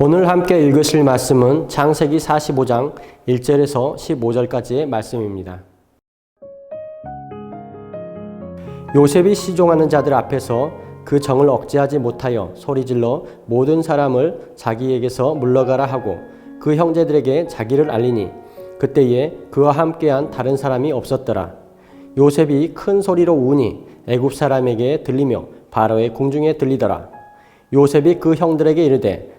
오늘 함께 읽으실 말씀은 창세기 45장 1절에서 15절까지의 말씀입니다. 요셉이 시종하는 자들 앞에서 그 정을 억제하지 못하여 소리질러 모든 사람을 자기에게서 물러가라 하고 그 형제들에게 자기를 알리니 그때에 그와 함께한 다른 사람이 없었더라. 요셉이 큰 소리로 우니 애굽 사람에게 들리며 바로의 궁중에 들리더라. 요셉이 그 형들에게 이르되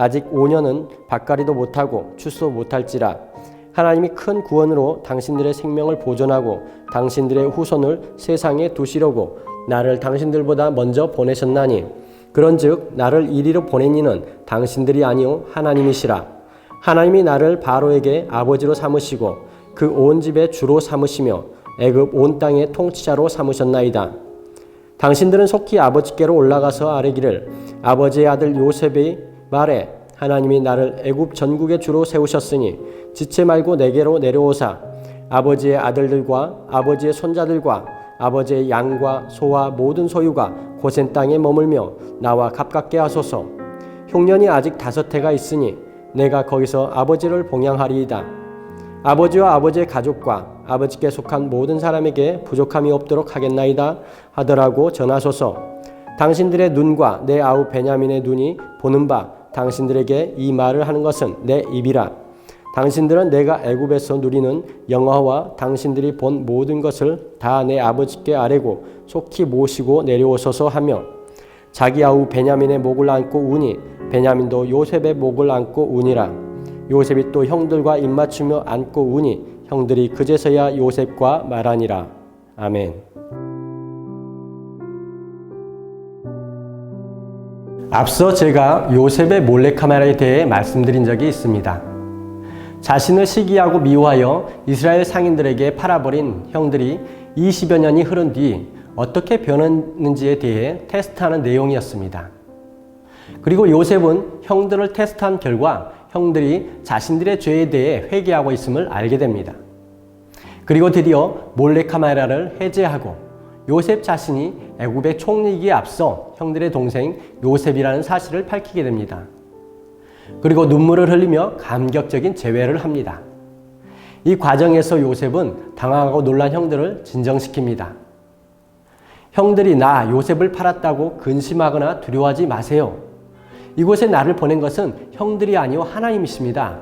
아직 5년은 밭가리도 못하고 추수 못할지라 하나님이 큰 구원으로 당신들의 생명을 보존하고 당신들의 후손을 세상에 두시려고 나를 당신들보다 먼저 보내셨나니 그런즉 나를 이리로 보낸 이는 당신들이 아니요 하나님이시라. 하나님이 나를 바로에게 아버지로 삼으시고 그 온 집의 주로 삼으시며 애굽 온 땅의 통치자로 삼으셨나이다. 당신들은 속히 아버지께로 올라가서 아뢰기를 아버지의 아들 요셉의 말에 하나님이 나를 애굽 전국의 주로 세우셨으니 지체 말고 내게로 내려오사 아버지의 아들들과 아버지의 손자들과 아버지의 양과 소와 모든 소유가 고센 땅에 머물며 나와 가깝게 하소서. 흉년이 아직 다섯 해가 있으니 내가 거기서 아버지를 봉양하리이다. 아버지와 아버지의 가족과 아버지께 속한 모든 사람에게 부족함이 없도록 하겠나이다 하더라고 전하소서. 당신들의 눈과 내 아우 베냐민의 눈이 보는 바 당신들에게 이 말을 하는 것은 내 입이라. 당신들은 내가 애굽에서 누리는 영화와 당신들이 본 모든 것을 다 내 아버지께 아뢰고 속히 모시고 내려오소서 하며 자기 아우 베냐민의 목을 안고 우니 베냐민도 요셉의 목을 안고 우니라. 요셉이 또 형들과 입맞추며 안고 우니 형들이 그제서야 요셉과 말하니라. 아멘. 앞서 제가 요셉의 몰래카메라에 대해 말씀드린 적이 있습니다. 자신을 시기하고 미워하여 이스라엘 상인들에게 팔아버린 형들이 20여 년이 흐른 뒤 어떻게 변했는지에 대해 테스트하는 내용이었습니다. 그리고 요셉은 형들을 테스트한 결과 형들이 자신들의 죄에 대해 회개하고 있음을 알게 됩니다. 그리고 드디어 몰래카메라를 해제하고 요셉 자신이 애굽의 총리기에 앞서 형들의 동생 요셉이라는 사실을 밝히게 됩니다. 그리고 눈물을 흘리며 감격적인 재회를 합니다. 이 과정에서 요셉은 당황하고 놀란 형들을 진정시킵니다. 형들이 나 요셉을 팔았다고 근심하거나 두려워하지 마세요. 이곳에 나를 보낸 것은 형들이 아니요 하나님이십니다.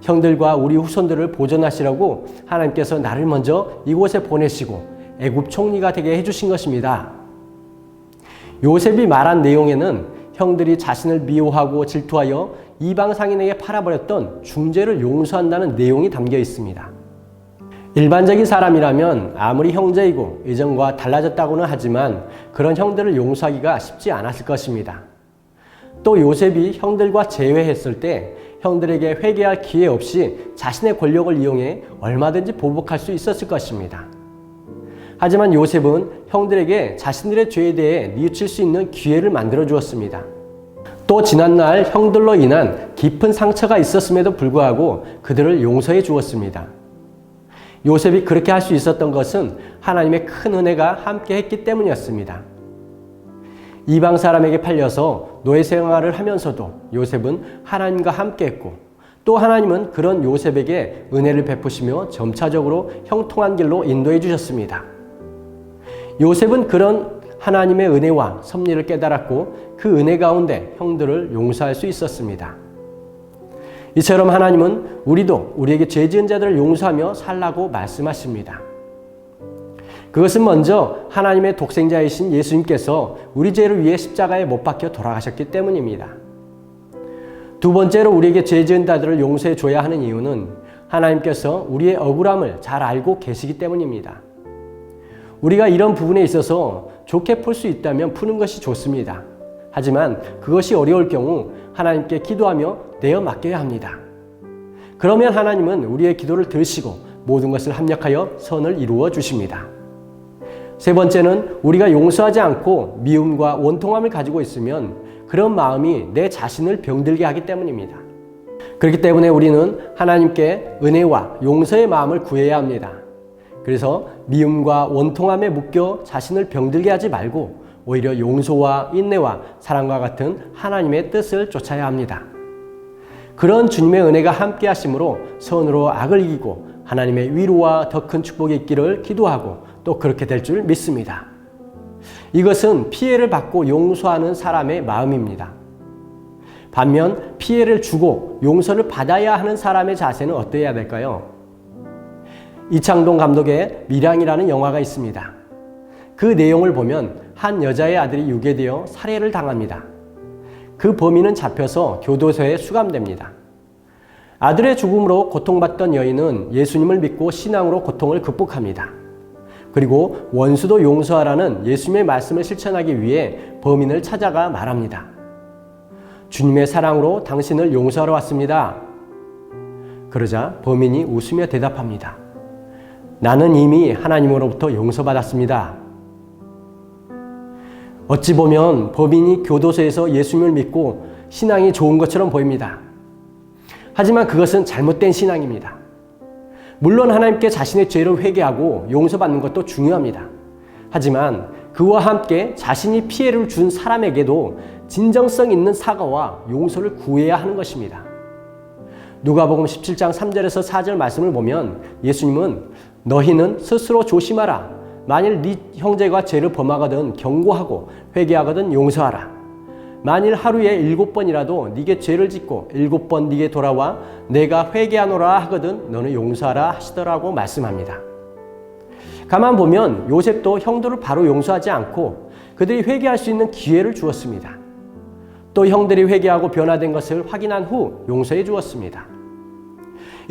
형들과 우리 후손들을 보존하시려고 하나님께서 나를 먼저 이곳에 보내시고 애굽 총리가 되게 해주신 것입니다. 요셉이 말한 내용에는 형들이 자신을 미워하고 질투하여 이방 상인에게 팔아버렸던 중죄를 용서한다는 내용이 담겨 있습니다. 일반적인 사람이라면 아무리 형제이고 예전과 달라졌다고는 하지만 그런 형들을 용서하기가 쉽지 않았을 것입니다. 또 요셉이 형들과 재회했을 때 형들에게 회개할 기회 없이 자신의 권력을 이용해 얼마든지 보복할 수 있었을 것입니다. 하지만 요셉은 형들에게 자신들의 죄에 대해 뉘우칠 수 있는 기회를 만들어 주었습니다. 또 지난날 형들로 인한 깊은 상처가 있었음에도 불구하고 그들을 용서해 주었습니다. 요셉이 그렇게 할 수 있었던 것은 하나님의 큰 은혜가 함께 했기 때문이었습니다. 이방 사람에게 팔려서 노예 생활을 하면서도 요셉은 하나님과 함께 했고 또 하나님은 그런 요셉에게 은혜를 베푸시며 점차적으로 형통한 길로 인도해 주셨습니다. 요셉은 그런 하나님의 은혜와 섭리를 깨달았고 그 은혜 가운데 형들을 용서할 수 있었습니다. 이처럼 하나님은 우리도 우리에게 죄 지은 자들을 용서하며 살라고 말씀하십니다. 그것은 먼저 하나님의 독생자이신 예수님께서 우리 죄를 위해 십자가에 못 박혀 돌아가셨기 때문입니다. 두 번째로 우리에게 죄 지은 자들을 용서해 줘야 하는 이유는 하나님께서 우리의 억울함을 잘 알고 계시기 때문입니다. 우리가 이런 부분에 있어서 좋게 풀 수 있다면 푸는 것이 좋습니다. 하지만 그것이 어려울 경우 하나님께 기도하며 내어 맡겨야 합니다. 그러면 하나님은 우리의 기도를 들으시고 모든 것을 합력하여 선을 이루어 주십니다. 세 번째는 우리가 용서하지 않고 미움과 원통함을 가지고 있으면 그런 마음이 내 자신을 병들게 하기 때문입니다. 그렇기 때문에 우리는 하나님께 은혜와 용서의 마음을 구해야 합니다. 그래서 미움과 원통함에 묶여 자신을 병들게 하지 말고 오히려 용서와 인내와 사랑과 같은 하나님의 뜻을 쫓아야 합니다. 그런 주님의 은혜가 함께 하심으로 선으로 악을 이기고 하나님의 위로와 더 큰 축복이 있기를 기도하고 또 그렇게 될 줄 믿습니다. 이것은 피해를 받고 용서하는 사람의 마음입니다. 반면 피해를 주고 용서를 받아야 하는 사람의 자세는 어떠해야 될까요? 이창동 감독의 밀양이라는 영화가 있습니다. 그 내용을 보면 한 여자의 아들이 유괴되어 살해를 당합니다. 그 범인은 잡혀서 교도소에 수감됩니다. 아들의 죽음으로 고통받던 여인은 예수님을 믿고 신앙으로 고통을 극복합니다. 그리고 원수도 용서하라는 예수님의 말씀을 실천하기 위해 범인을 찾아가 말합니다. 주님의 사랑으로 당신을 용서하러 왔습니다. 그러자 범인이 웃으며 대답합니다. 나는 이미 하나님으로부터 용서받았습니다. 어찌 보면 범인이 교도소에서 예수님을 믿고 신앙이 좋은 것처럼 보입니다. 하지만 그것은 잘못된 신앙입니다. 물론 하나님께 자신의 죄를 회개하고 용서받는 것도 중요합니다. 하지만 그와 함께 자신이 피해를 준 사람에게도 진정성 있는 사과와 용서를 구해야 하는 것입니다. 누가복음 17장 3절에서 4절 말씀을 보면 예수님은 너희는 스스로 조심하라. 만일 네 형제가 죄를 범하거든 경고하고 회개하거든 용서하라. 만일 하루에 일곱 번이라도 네게 죄를 짓고 일곱 번 네게 돌아와 내가 회개하노라 하거든 너는 용서하라 하시더라고 말씀합니다. 가만 보면 요셉도 형들을 바로 용서하지 않고 그들이 회개할 수 있는 기회를 주었습니다. 또 형들이 회개하고 변화된 것을 확인한 후 용서해 주었습니다.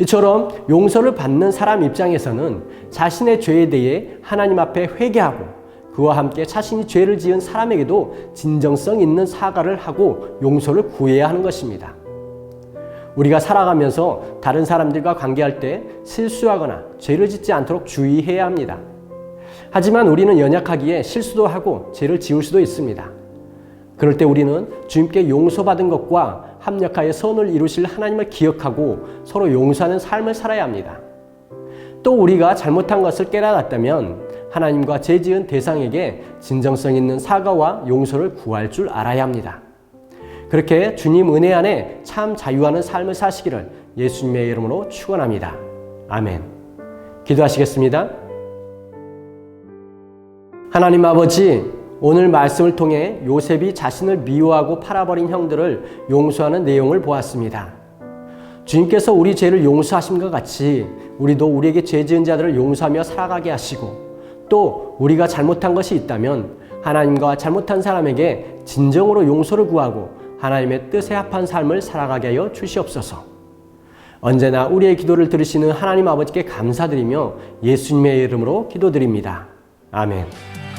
이처럼 용서를 받는 사람 입장에서는 자신의 죄에 대해 하나님 앞에 회개하고 그와 함께 자신이 죄를 지은 사람에게도 진정성 있는 사과를 하고 용서를 구해야 하는 것입니다. 우리가 살아가면서 다른 사람들과 관계할 때 실수하거나 죄를 짓지 않도록 주의해야 합니다. 하지만 우리는 연약하기에 실수도 하고 죄를 지을 수도 있습니다. 그럴 때 우리는 주님께 용서받은 것과 합력하여 선을 이루실 하나님을 기억하고 서로 용서하는 삶을 살아야 합니다. 또 우리가 잘못한 것을 깨달았다면 하나님과 죄 지은 대상에게 진정성 있는 사과와 용서를 구할 줄 알아야 합니다. 그렇게 주님 은혜 안에 참 자유하는 삶을 사시기를 예수님의 이름으로 축원합니다. 아멘. 기도하시겠습니다. 하나님 아버지, 오늘 말씀을 통해 요셉이 자신을 미워하고 팔아버린 형들을 용서하는 내용을 보았습니다. 주님께서 우리 죄를 용서하심과 같이 우리도 우리에게 죄 지은 자들을 용서하며 살아가게 하시고 또 우리가 잘못한 것이 있다면 하나님과 잘못한 사람에게 진정으로 용서를 구하고 하나님의 뜻에 합한 삶을 살아가게 하여 주시옵소서. 언제나 우리의 기도를 들으시는 하나님 아버지께 감사드리며 예수님의 이름으로 기도드립니다. 아멘.